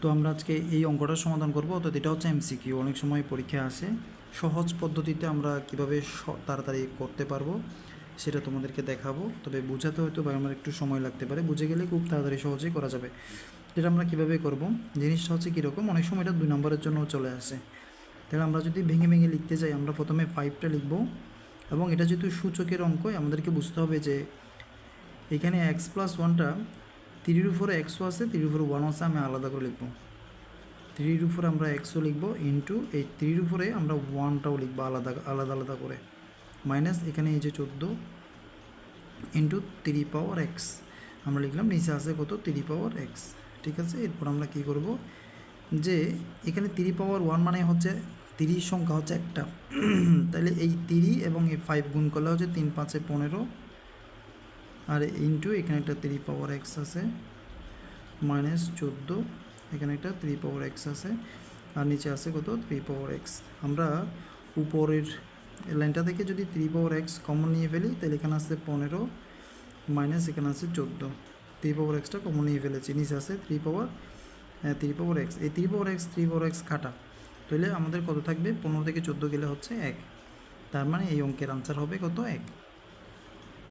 তো আমরা আজকে এই অঙ্কটা সমাধান করব। অর্থাৎ এটা হচ্ছে এমসিকিউ অনেক সময় পরীক্ষা আসে। সহজ পদ্ধতিতে আমরা কীভাবে তাড়াতাড়ি করতে পারব সেটা তোমাদেরকে দেখাবো। তবে বোঝাতে হয়তো বা আমার একটু সময় লাগতে পারে। বুঝে গেলে খুব তাড়াতাড়ি সহজেই করা যাবে। এটা আমরা কীভাবে করব? জিনিসটা হচ্ছে কীরকম? অনেক সময় এটা দুই নম্বরের জন্য চলে আসে। তাহলে আমরা যদি ভেঙে ভেঙে লিখতে যাই, আমরা প্রথমে ফাইভটা লিখব এবং এটা যেহেতু সূচকের অঙ্ক, আমাদেরকে বুঝতে হবে যে এখানে এক্স প্লাস ওয়ানটা থ্রির উপরে এক্সও আছে থ্রির উপরে ওয়ান আছে, আমি আলাদা করে লিখব। থ্রির উপরে আমরা এক্সও লিখব ইন্টু, এই থ্রির উপরে আমরা ওয়ানটাও লিখব আলাদা আলাদা আলাদা করে। মাইনাস এখানে এই যে চোদ্দ ইন্টু থ্রি পাওয়ার এক্স, আমরা লিখলাম নিচে আছে কত? থ্রি পাওয়ার এক্স, ঠিক আছে? এরপর আমরা কি করব? যে এখানে থ্রি পাওয়ার ওয়ান মানে হচ্ছে তিরিশ সংখ্যা হচ্ছে একটা। তাহলে এই তিরি এবং এই ফাইভ গুণ করলে হচ্ছে তিন পাঁচে পনেরো আর ইন্টু এখানে একটা থ্রি পাওয়ার এক্স আছে মাইনাস চোদ্দ, এখানে একটা থ্রি পাওয়ার এক্স আছে, আর নিচে আছে কত? থ্রি পাওয়ার এক্স আমরা উপরের লাইনটা থেকে যদি থ্রি পাওয়ার এক্স কমন নিয়ে ফেলি, তাহলে এখানে আছে পনেরো মাইনাস এখানে আছে চোদ্দ। থ্রি পাওয়ার এক্সটা কমন নিয়ে ফেলেছি। নিচে আছে three power three power x এই three power x three power x কাটা। তাহলে আমাদের কত থাকবে? পনেরো থেকে চোদ্দ গেলে হচ্ছে এক। তার মানে এই অঙ্কের আনসার হবে কত? এক।